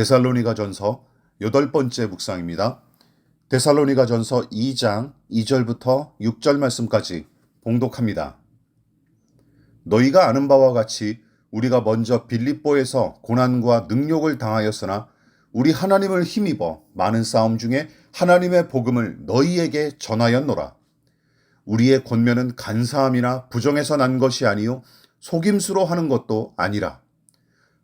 데살로니가 전서 여덟 번째 묵상입니다. 데살로니가 전서 2장 2절부터 6절 말씀까지 봉독합니다. 너희가 아는 바와 같이 우리가 먼저 빌립보에서 고난과 능욕을 당하였으나 우리 하나님을 힘입어 많은 싸움 중에 하나님의 복음을 너희에게 전하였노라. 우리의 권면은 간사함이나 부정에서 난 것이 아니요 속임수로 하는 것도 아니라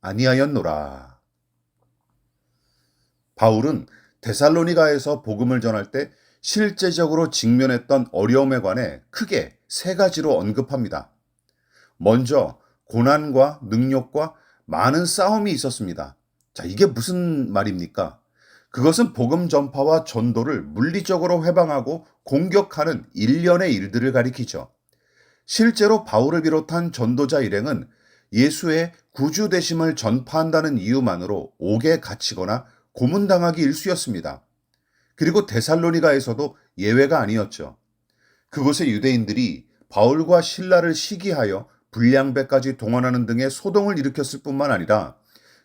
아니하였노라. 바울은 데살로니가에서 복음을 전할 때 실제적으로 직면했던 어려움에 관해 크게 세 가지로 언급합니다. 먼저 고난과 능력과 많은 싸움이 있었습니다. 자, 이게 무슨 말입니까? 그것은 복음 전파와 전도를 물리적으로 회방하고 공격하는 일련의 일들을 가리키죠. 실제로 바울을 비롯한 전도자 일행은 예수의 구주 되심을 전파한다는 이유만으로 옥에 갇히거나 고문당하기 일쑤였습니다. 그리고 데살로니가에서도 예외가 아니었죠. 그곳의 유대인들이 바울과 신라를 시기하여 불량배까지 동원하는 등의 소동을 일으켰을 뿐만 아니라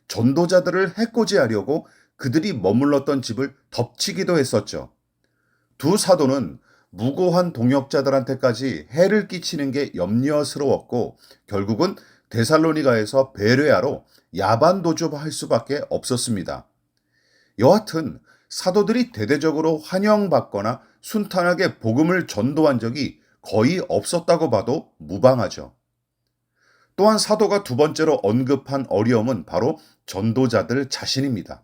전도자들을 해코지하려고 그들이 머물렀던 집을 덮치기도 했었죠. 두 사도는 무고한 동역자들한테까지 해를 끼치는 게 염려스러웠고 결국은 데살로니가에서 베레아로 야반 도주할 수밖에 없었습니다. 여하튼 사도들이 대대적으로 환영받거나 순탄하게 복음을 전도한 적이 거의 없었다고 봐도 무방하죠. 또한 사도가 두 번째로 언급한 어려움은 바로 전도자들 자신입니다.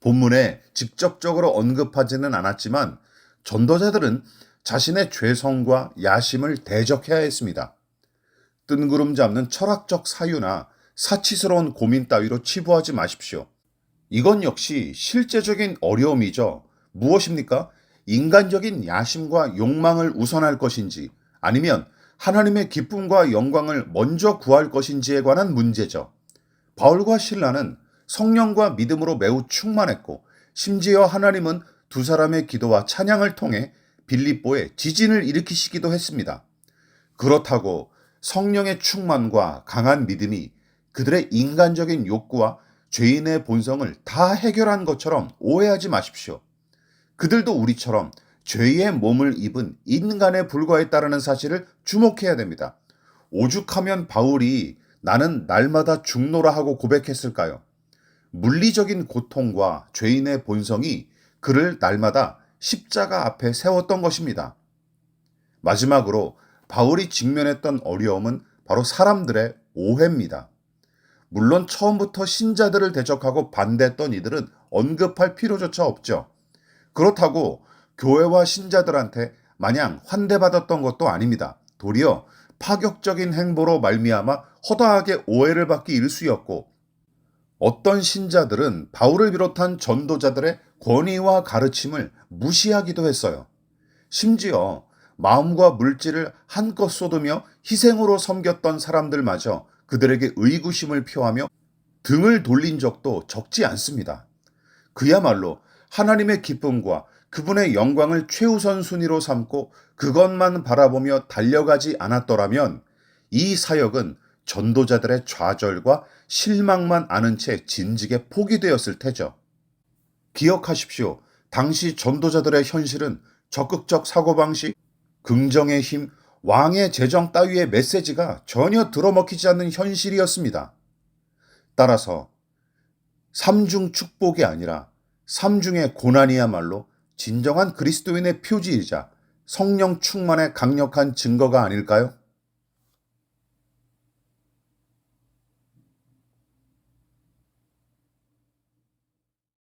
본문에 직접적으로 언급하지는 않았지만 전도자들은 자신의 죄성과 야심을 대적해야 했습니다. 뜬구름 잡는 철학적 사유나 사치스러운 고민 따위로 치부하지 마십시오. 이건 역시 실제적인 어려움이죠. 무엇입니까? 인간적인 야심과 욕망을 우선할 것인지 아니면 하나님의 기쁨과 영광을 먼저 구할 것인지에 관한 문제죠. 바울과 신라는 성령과 믿음으로 매우 충만했고 심지어 하나님은 두 사람의 기도와 찬양을 통해 빌립보에 지진을 일으키시기도 했습니다. 그렇다고 성령의 충만과 강한 믿음이 그들의 인간적인 욕구와 죄인의 본성을 다 해결한 것처럼 오해하지 마십시오. 그들도 우리처럼 죄의 몸을 입은 인간에 불과했다는 사실을 주목해야 됩니다. 오죽하면 바울이 나는 날마다 죽노라 하고 고백했을까요? 물리적인 고통과 죄인의 본성이 그를 날마다 십자가 앞에 세웠던 것입니다. 마지막으로 바울이 직면했던 어려움은 바로 사람들의 오해입니다. 물론 처음부터 신자들을 대적하고 반대했던 이들은 언급할 필요조차 없죠. 그렇다고 교회와 신자들한테 마냥 환대받았던 것도 아닙니다. 도리어 파격적인 행보로 말미암아 허다하게 오해를 받기 일쑤였고 어떤 신자들은 바울을 비롯한 전도자들의 권위와 가르침을 무시하기도 했어요. 심지어 마음과 물질을 한껏 쏟으며 희생으로 섬겼던 사람들마저 그들에게 의구심을 표하며 등을 돌린 적도 적지 않습니다. 그야말로 하나님의 기쁨과 그분의 영광을 최우선 순위로 삼고 그것만 바라보며 달려가지 않았더라면 이 사역은 전도자들의 좌절과 실망만 아는 채 진직에 포기되었을 테죠. 기억하십시오. 당시 전도자들의 현실은 적극적 사고방식, 긍정의 힘, 왕의 재정 따위의 메시지가 전혀 들어먹히지 않는 현실이었습니다. 따라서 삼중 축복이 아니라 삼중의 고난이야말로 진정한 그리스도인의 표지이자 성령 충만의 강력한 증거가 아닐까요?